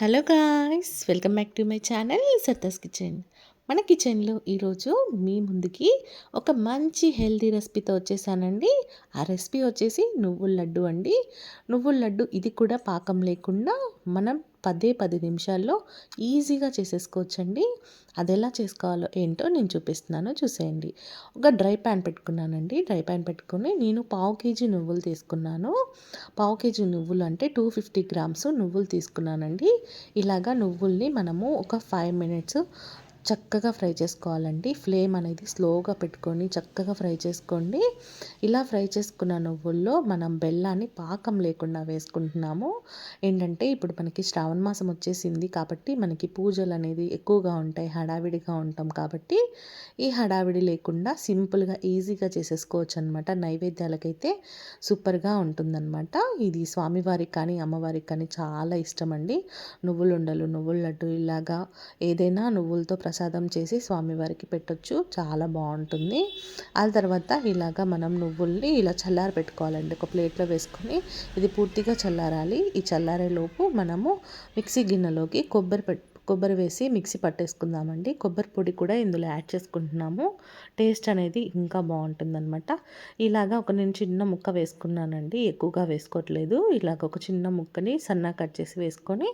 Hello guys welcome back to my channel Satta's kitchen. మన కిచెన్లో ఈరోజు మీ ముందుకి ఒక మంచి హెల్దీ రెసిపీతో వచ్చేసానండి. ఆ రెసిపీ వచ్చేసి నువ్వుల లడ్డు అండి. నువ్వుల లడ్డు ఇది కూడా పాకం లేకుండా మనం పదే పది నిమిషాల్లో ఈజీగా చేసేసుకోవచ్చండి. అది ఎలా చేసుకోవాలో ఏంటో నేను చూపిస్తున్నాను చూసేయండి. ఒక డ్రై ప్యాన్ పెట్టుకున్నానండి. డ్రై ప్యాన్ పెట్టుకుని నేను పావు కేజీ నువ్వులు తీసుకున్నాను. పావు కేజీ నువ్వులు అంటే టూ ఫిఫ్టీ గ్రామ్స్ నువ్వులు తీసుకున్నానండి. ఇలాగా నువ్వుల్ని మనము ఒక ఫైవ్ మినిట్స్ చక్కగా ఫ్రై చేసుకోవాలండి. ఫ్లేమ్ అనేది స్లోగా పెట్టుకొని చక్కగా ఫ్రై చేసుకోండి. ఇలా ఫ్రై చేసుకున్న నువ్వుల్లో మనం బెల్లాన్ని పాకం లేకుండా వేసుకుంటున్నాము. ఏంటంటే ఇప్పుడు మనకి శ్రావణ మాసం వచ్చేసింది కాబట్టి మనకి పూజలు అనేది ఎక్కువగా ఉంటాయి హడావిడిగా ఉంటాం కాబట్టి ఈ హడావిడి లేకుండా సింపుల్గా ఈజీగా చేసేసుకోవచ్చు అనమాట నైవేద్యాలకైతే సూపర్గా ఉంటుందన్నమాట. ఇది స్వామివారికి కానీ అమ్మవారికి కానీ చాలా ఇష్టం అండి నువ్వులుండలు నువ్వుల లడ్డు ఇలాగా ఏదైనా నువ్వులతో ప్రసాదం ప్రసాదం చేసి స్వామివారికి పెట్టొచ్చు. చాలా బాగుంటుంది. ఆ తర్వాత ఇలాగా మనం నువ్వుల్ని ఇలా చల్లారి పెట్టుకోవాలండి. ఒక ప్లేట్లో వేసుకొని ఇది పూర్తిగా చల్లారాలి. ఈ చల్లారే లోపు మనము మిక్సీ గిన్నెలోకి కొబ్బరి పెట్ కొబ్బరి వేసి మిక్సీ పట్టేసుకుందామండి. కొబ్బరి పొడి కూడా ఇందులో యాడ్ చేసుకుంటున్నాము. టేస్ట్ అనేది ఇంకా బాగుంటుందన్నమాట. ఇలాగా ఒక నేను చిన్న ముక్క వేసుకున్నానండి. ఎక్కువగా వేసుకోవట్లేదు. ఇలాగ ఒక చిన్న ముక్కని సన్నగా కట్ చేసి వేసుకొని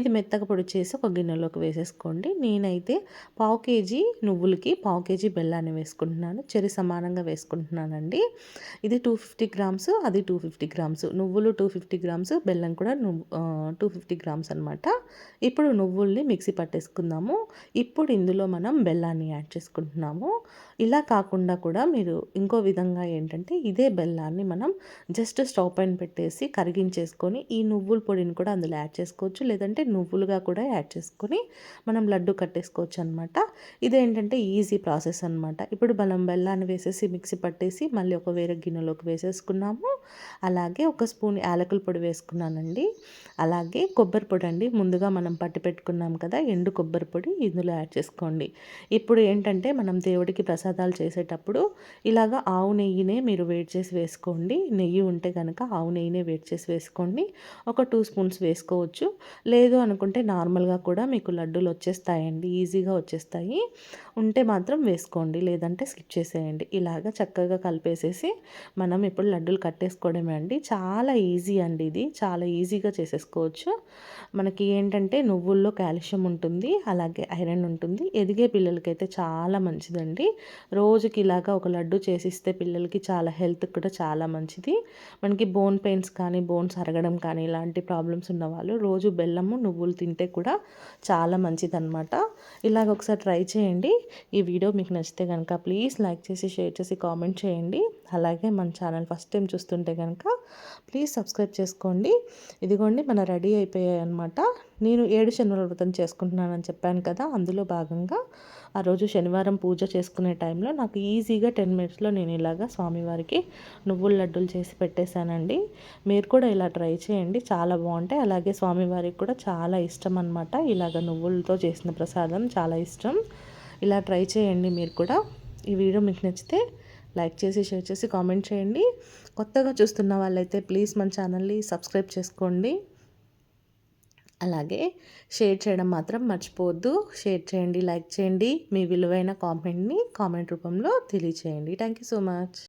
ఇది మెత్తగా పొడి చేసి ఒక గిన్నెలోకి వేసేసుకోండి. నేనైతే పావు కేజీ నువ్వులకి పావు కేజీ బెల్లాన్ని వేసుకుంటున్నాను. చెరి సమానంగా వేసుకుంటున్నానండి. ఇది టూ ఫిఫ్టీ గ్రామ్స్ అది టూ ఫిఫ్టీ గ్రామ్స్. నువ్వులు టూ ఫిఫ్టీ గ్రామ్స్ బెల్లం కూడా టూ ఫిఫ్టీ గ్రామ్స్ అనమాట ఇప్పుడు నువ్వుల్ని మిక్సీ పట్టేసుకుందాము. ఇప్పుడు ఇందులో మనం బెల్లాన్ని యాడ్ చేసుకుంటున్నాము. ఇలా కాకుండా కూడా మీరు ఇంకో విధంగా ఏంటంటే ఇదే బెల్లాన్ని మనం జస్ట్ స్టవ్ పైన పెట్టేసి కరిగించేసుకొని ఈ నువ్వుల పొడిని కూడా అందులో యాడ్ చేసుకోవచ్చు. లేదంటే నువ్వులుగా కూడా యాడ్ చేసుకొని మనం లడ్డు కట్టేసుకోవచ్చు అనమాట ఇదేంటంటే ఈజీ ప్రాసెస్ అనమాట ఇప్పుడు మనం బెల్లాన్ని వేసేసి మిక్సీ పట్టేసి మళ్ళీ ఒక వేరే గిన్నెలోకి వేసేసుకున్నాము. అలాగే ఒక స్పూన్ యాలకుల పొడి వేసుకున్నానండి. అలాగే కొబ్బరి పొడి అండి. ముందుగా మనం పట్టి పెట్టుకున్నాం కదా ఎండు కొబ్బరి పొడి ఇందులో యాడ్ చేసుకోండి. ఇప్పుడు ఏంటంటే మనం దేవుడికి ప్రసాదాలు చేసేటప్పుడు ఇలాగ ఆవు నెయ్యినే మీరు వేడి చేసి వేసుకోండి. నెయ్యి ఉంటే కనుక ఆవు నెయ్యినే వేడి చేసి వేసుకోండి. ఒక టూ స్పూన్స్ వేసుకోవచ్చు. లేదు అనుకుంటే నార్మల్గా కూడా మీకు లడ్డూలు వచ్చేస్తాయండి ఈజీగా వచ్చేస్తాయి. ఉంటే మాత్రం వేసుకోండి లేదంటే స్కిప్ చేసేయండి. ఇలాగ చక్కగా కలిపేసేసి మనం ఇప్పుడు లడ్డూలు కట్టేసుకోవడమే అండి. చాలా ఈజీ అండి ఇది. చాలా ఈజీగా చేసేసుకోవచ్చు. మనకి ఏంటంటే నువ్వుల్లో కాల్షియం ఉంటుంది అలాగే ఐరన్ ఉంటుంది. ఎదిగే పిల్లలకైతే చాలా మంచిదండి. రోజుకి ఇలాగా ఒక లడ్డు చేసిస్తే పిల్లలకి చాలా హెల్త్ కూడా చాలా మంచిది. మనకి బోన్ పెయిన్స్ కానీ బోన్స్ అరగడం కానీ ఇలాంటి ప్రాబ్లమ్స్ ఉన్న వాళ్ళు రోజు బెల్లము నువ్వులు తింటే కూడా చాలా మంచిదన్నమాట. ఇలాగ ఒకసారి ట్రై చేయండి. ఈ వీడియో మీకు నచ్చితే కనుక ప్లీజ్ లైక్ చేసి షేర్ చేసి కామెంట్ చేయండి. అలాగే మన ఛానల్ ఫస్ట్ టైం చూస్తుంటే కనుక ప్లీజ్ సబ్స్క్రైబ్ చేసుకోండి. ఇదిగోండి మన రెడీ అయిపోయాయి అనమాట నేను ఏడు శనివారం వ్రతం చేసుకుంటున్నానని చెప్పాను కదా అందులో భాగంగా ఆ రోజు శనివారం పూజ చేసుకునే టైంలో నాకు ఈజీగా టెన్ మినిట్స్లో నేను ఇలాగా స్వామివారికి నువ్వుల లడ్డూలు చేసి పెట్టేశానండి. మీరు కూడా ఇలా ట్రై చేయండి చాలా బాగుంటాయి. అలాగే స్వామివారికి కూడా చాలా ఇష్టం అనమాట ఇలాగ నువ్వులతో చేసిన ప్రసాదం చాలా ఇష్టం. ఇలా ట్రై చేయండి మీరు కూడా. ఈ వీడియో మీకు నచ్చితే లైక్ చేసి షేర్ చేసి కామెంట్ చేయండి. కొత్తగా చూస్తున్న వాళ్ళైతే ప్లీజ్ మన ఛానల్ని సబ్స్క్రైబ్ చేసుకోండి. అలాగే షేర్ చేయడం మాత్రం మర్చిపోవద్దు. షేర్ చేయండి లైక్ చేయండి. మీ విలువైన కామెంట్ని కామెంట్ రూపంలో తెలియచేయండి. Thank you so much